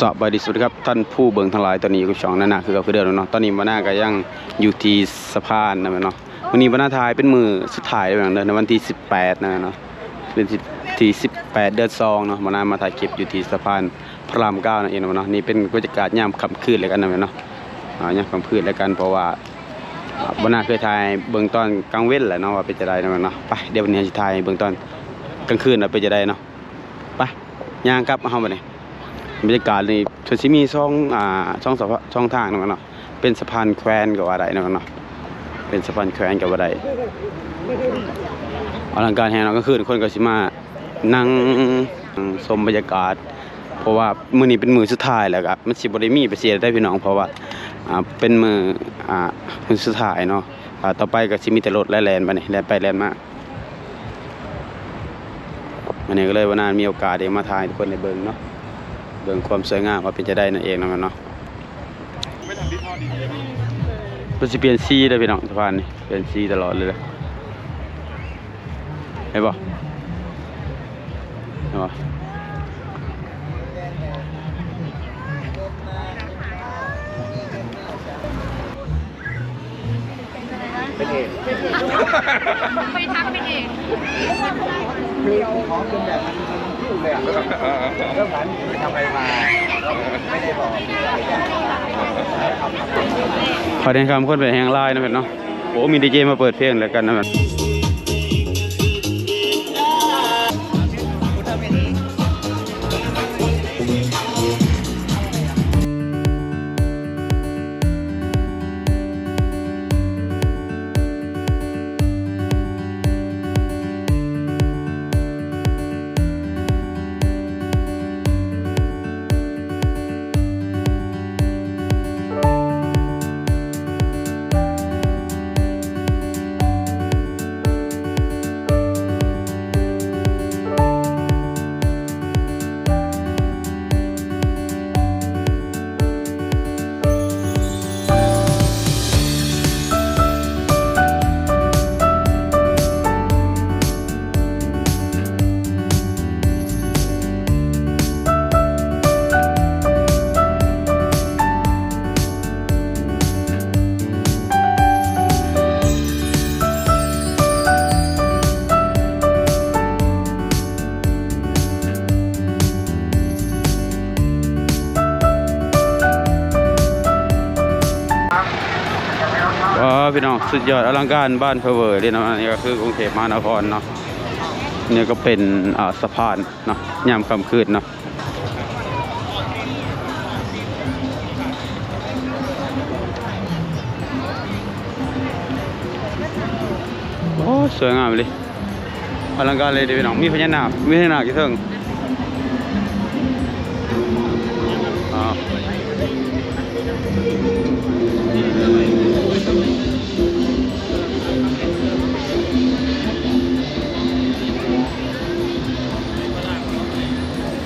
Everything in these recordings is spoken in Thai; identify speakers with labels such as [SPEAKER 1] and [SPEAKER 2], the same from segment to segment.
[SPEAKER 1] สบายดีสุดครับท่านผู้เบิ่งทั้งหลายตอนนี้อยู่กับช่องนั่นนะคือกับคือเดิมเนาะตอนนี้มาหน้าก็ยังอยู่ที่สะพานนะเนาะวันนี้มาหน้าทายเป็นมือสุดท้ายแล้วเนในวันที่ 18นะเนาะเป็นที่18 เดือน2เนาะมาหน้ามาถ่ายคลิปอยู่ที่สะพานพระราม9นั่นเองเนาะนี่เป็นบรรยากาศยามค่ำคืนเลยกันนะเนาะยามค่ำคืนแล้วกันเพราะว่าอ่าวันหน้าเคยถ่ายเบื้องต้นกลางเว้นแหละเนาะว่าเป็นจะได้นะเนาะไปเดี๋ยววันนี้จะถ่ายเบื้องต้นกลางคืนน่ะเป็นจะได้เนาะไปย่างกลับมาเฮาบัดนี้ บรรยากาศนี่ทสิมีช่องอ่าช่องสะพานช่องทางนั่นเนาะเป็นสะพานแควนกับว่าใดนั่นเนาะเป็นสะพานแควนกับว่าใดอลังการแห่เนาะก็คือคนก็สิมานั่งชมบรรยากาศ เพราะว่ามือนี้เป็นมือสุดท้ายแล้วก็มันสิบ่ได้มีไปเสียได้พี่น้องเพราะว่าอ่าเป็นมืออ่ามือสุดท้ายเนาะอ่าต่อไปก็สิมีแต่รถและแล่นบัดนี้แล่นไปแล่นมาอันนี้ก็เลยว่านานมีโอกาสได้มาถ่ายทุกคนได้เบิ่งเนาะ บิ่งความสวยงามว่าเป็นจะได้นั่นเองนะมันเนาะมันสิเปลี่ยนสีได้อพี่น้องสะพานนี่เปลี่ยนสีตลอดเลยนะเห็นบ่เห็นบ่
[SPEAKER 2] ไปทักไปเอง
[SPEAKER 3] คือของเป็นแบบ มันมันยุ่งเลยอะเริ่มหันทำไปมาไม่ได้บอก
[SPEAKER 1] ขอแทนคำคนไปแหงลายนะเพื่อนเนาะโอ้มีดีเจมาเปิดเพลงแล้วกันนะเพื่อน ว้าพี่น้องสุดยอดอลังการบ้านเพอเวอร์เลยนะอันนี่ก็คือกรุงเทพมหานครเนาะนี่ก็เป็นสะพานเนาะยามค่ำคืนเนาะโอ้สวยงามเลยอลังการเลยดี๋ยวพี่น้องมีพญานาคมีพญานาคกี่เทิงอ่า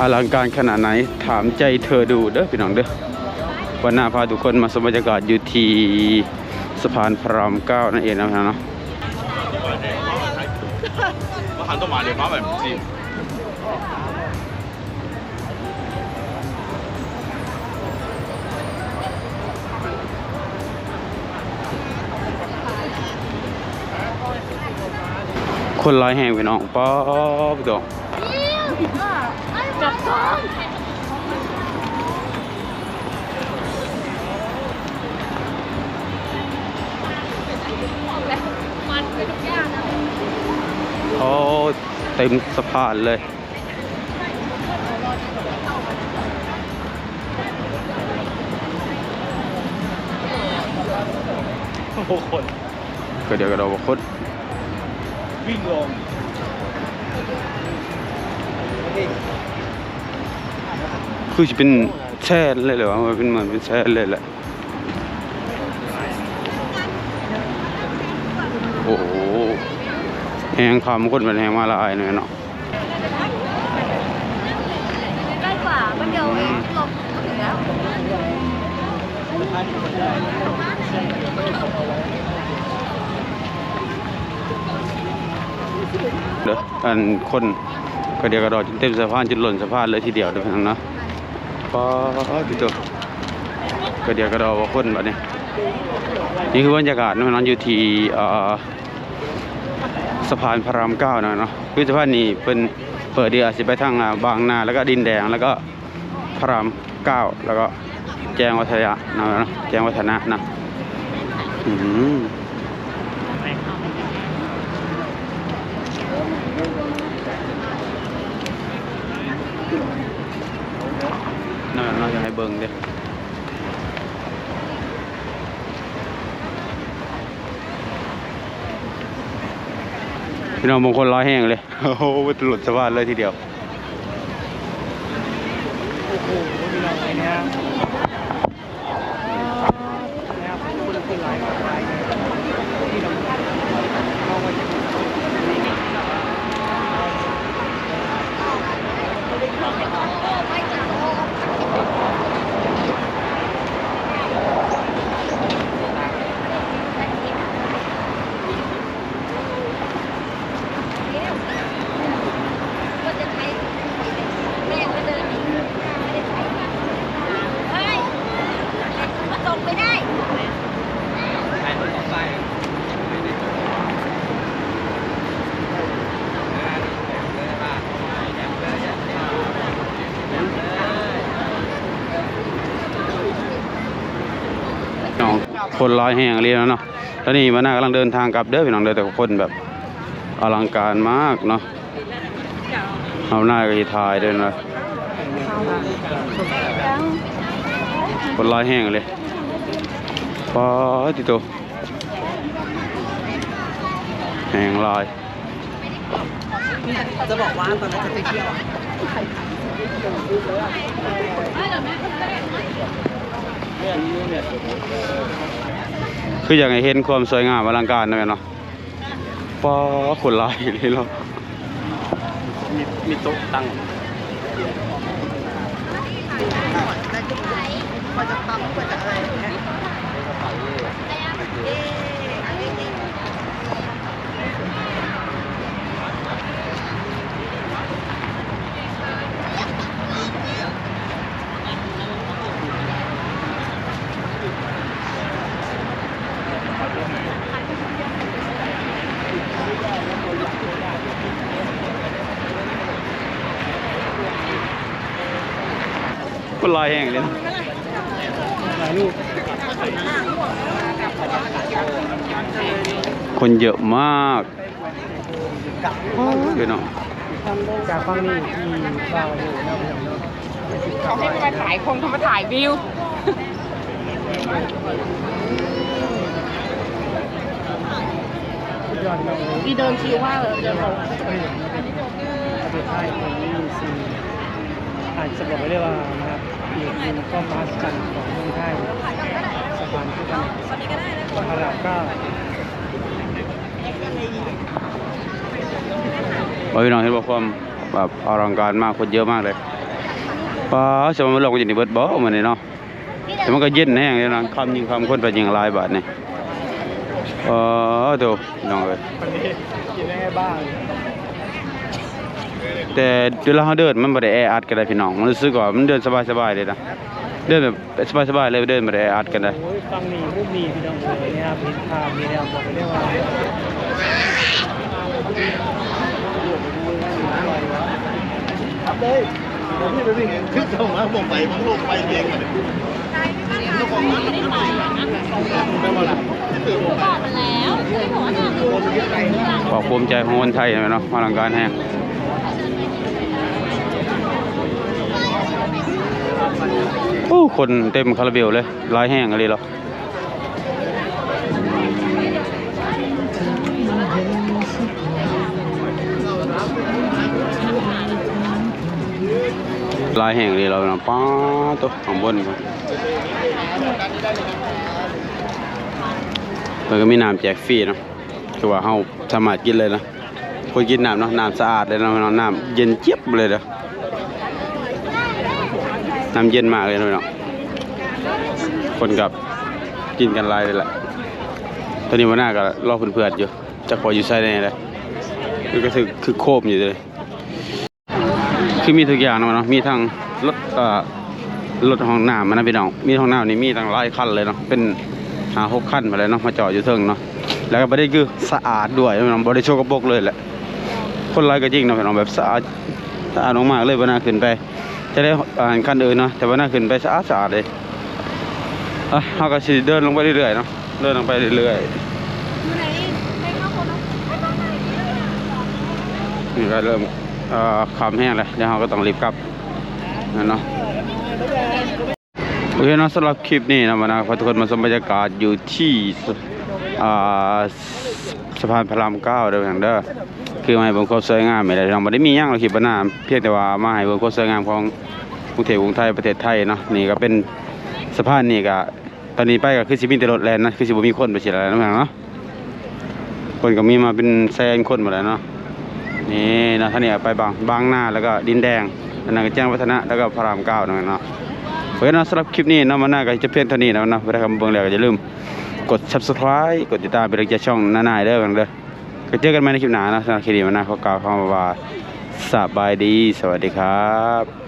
[SPEAKER 1] อลังการขนาดไหนถามใจเธอดูเด้อพี่น้องเด้อวันหน้าพาทุกคนมาสมบรรยากาศอยู่ที่สะพานพระรามเก้านั่นเองนะพี่น้องเนาะคนลอยแหงพี่น้องป๊อปดอก
[SPEAKER 2] องมันเป็นทุกอย่างนะ
[SPEAKER 1] โอ้เต็มสะพานเลย
[SPEAKER 4] โอ้คน
[SPEAKER 1] ก็เดี๋ยวก็เราบอกคน
[SPEAKER 4] วิ่งลง
[SPEAKER 1] คือจะเป็นแช่เลยเหรอวะมันเป็นเหมือนเป็นแช่เลยแหละโอ้โหแหงคำคนเป็นแหงมาลายเนี่ยเนาะ
[SPEAKER 2] ใกล้กว่ามันเดียวเองลงก็ถึงแล้ว
[SPEAKER 1] เด้ออันคนก็เดียวก็รอจนเต็มสะพานจนหล่นสะพานเลยทีเดียวเด้อพี่น้องเนาะ ป้าพี่ตัวก็เดี๋ยวก็รอว่าคนแบบนี้นี่คือบรรยากาศนะมันอยู่ที่สะพานพระรามเก้านะเนาะคือสะพานนี้เป็นเปิดเดียวสิไปทางบางนาแล้วก็ดินแดงแล้วก็พระรามเก้าแล้วก็แจ้งวัฒนะนะแจ้งวัฒนะนะอืม นั่นเราจะให้เบิ่งเด้พี่น้องบางคนร้อยแห้งเลย โอ้โหตลุดสะพานเลยทีเดียว
[SPEAKER 3] โอ้โหมีเราอะไรเนี่ยนะครับคุณคุณหลายหลายที่เราเข้ามาจาก
[SPEAKER 2] ก็จะใช้แม่ก็เดินหนีไม่ได้ใช้เฮ้ยมาส่งไม่ได้
[SPEAKER 1] น้อง คนร้อยแห้งเรียนแล้วเนาะตอนนี้มาน่ากำลังเดินทางกลับเด้อพี่น้องเด้อแต่คนแบบอลังการมากเนาะเอาหน้าก็จะถ่ายด้วยนะคนร้อยแห้งเลยป้าติโตแห้งลาย
[SPEAKER 3] จะบอกว่าตอนนั้นจะไปเที่ยว
[SPEAKER 1] คืออยากให้เห็นความสวยงามอลังการนะแม่เนาะป้าคนร้ายเลยเนาะมีมีโต๊ะตั้ง
[SPEAKER 3] พอจะทำพอจะอะไรอย่างเงี้ย
[SPEAKER 1] คนร้ายแห้งเลยเนาะ
[SPEAKER 3] ถ่ายรูป
[SPEAKER 1] คนเยอะมากเดี๋ยวเนาะ
[SPEAKER 3] จากฟังนี่มีบ้าอยู่นะพี่น้องเนาะ
[SPEAKER 5] เขาให้มาถ่ายคงเขามาถ่ายวิว
[SPEAKER 3] สุดยอดมากเลย
[SPEAKER 5] ดีเดินชิวมากเลยเดินลง
[SPEAKER 3] ประเทศไทยตรงนี้มีสิ่งอาจจะบอกไม่ได้ว่านะครับ อีกก็มาสจันของเมืองไทยสะพานที่กันพระรามเก้า
[SPEAKER 1] ว่าพี่น้องเห็นว่าความแบบอลังการมากคนเยอะมากเลยป้าสมมติเราก็จะนี่เบิดบ่เหมือนนี่เนาะแต่มันก็เย็นแห้งเลยนะคำยิงคำคนไปยิงลายบาทนี่เออโตพี่น้องเอ้ย
[SPEAKER 3] วันนี้กินได้บ้าง
[SPEAKER 1] แต่เวลาเราเดินมันบ่ได้แออัดกันได้พี่น้อง มันรู้สึกว่ามันเดินสบายๆเลยนะเดินแบบสบายๆเลยเดินบ่ได้แออัดกันได้
[SPEAKER 3] โอ้ยฟังนี่รูปนี้พี่น้องเลยนะครับเนภาพนี่แล้วบอกไม่ได้ว่าเลยพี่ไปวิ่งขึ้นส่งมาผมไปมันลงไปเองเลย
[SPEAKER 2] กมาแล้วไม่บอกว่าทำ
[SPEAKER 1] ขอภูมิใจของคนไทยนะเนาะอลังการแห้งโอ้ คนเต็มคาราเบลเลยหลายแห้งอะไรหรอลายแห่งเลยเราเนาะป้าตัวข้างบนครับแล้วก็มีน้ำแจกฟรีเนาะคือว่าเฮาสามารถกินเลยนะคนกินน้ำเนาะน้ำสะอาดเลยเนาะน้ำเย็นเจี๊ยบเลยเด้อน้ำเย็นมากเลยเนาะ คนกับกินกันหลายเลยแหละตอนนี้วันหน้าก็รอเพื่อนๆอยู่จะพออยู่ไซแน่เลยคือก็คือคือโคบอยู่เลย คือมีทุกอย่างนะเนาะมีทั้งรถเอ่อรถห้องน้ำมันนะพี่น้องมีห้องน้ำนี่มีตั้งหลายคันเลยเนาะเป็นหาหกคันไปเลยเนาะมาจอดอยู่เทิงเนาะแล้วก็ประเด็นคือสะอาดด้วยพี่น้องบริโชกระบกเลยแหละคนไรก็จริงเนาะพี่น้องแบบสะอาดสะอาดมากๆเลยวันหน้าขึ้นไป จะได้อ่านคันอื่นเนาะแต่วันหน้าขึ้นไปสะอาดสะอาดเลย เราก็สิเดินลงไปเรื่อยๆเนาะเดินลงไปเรื่อยๆ
[SPEAKER 2] อยู่ไหนไปเข้าคนนะ
[SPEAKER 1] นี่ก็เริ่มเอ่อคำแห้งแล้วเดี๋ยวเราก็ต้องรีบกลับนั่นเนาะโอเคเนาะสำหรับคลิปนี้นะมานะขอทุกคนมาชมบรรยากาศอยู่ที่สอ่าสะพานพระรามเก้าเด้ออย่างเด้อคือมาให้เบิ่งความสวยงามไม่ได้เราไม่ได้มีหยังเราคลิปบรรณาเพียงแต่ว่ามาให้เบิ่งความสวยงามของกรุงเทพกรุงไทยประเทศไทยเนาะนี่ก็เป็น สะพานนี่ก็ตอนนี้ไปก็คือสิมีแต่รถแลนนะคือสิบ่มีคนไปสิอะไรนะพี่น้องเนาะคนก็มีมาเป็นแสนคนหมดแล้วเนาะนี่นะท่านเนี่ยไปบางบางหน้าแล้วก็ดินแดงอันนั้นก็แจ้งวัฒนะแล้วก็พระรามเก้านั่นเนาะเพราะฉะนั้นสำหรับคลิปนี้เนาะมันน่าก็จะเพียงเท่านี้นะนะเวลาคำเบิ่งแล้วก็อย่าลืมกด subscribe กดติดตามเป็นกำลังใจช่องน้าๆเด้อกันเด้อก็เจอกันใหม่ในคลิปหน้านะสำหรับคลิปนี้มันน่าขอกล่าวคำว่าสบายดี สวัสดีครับ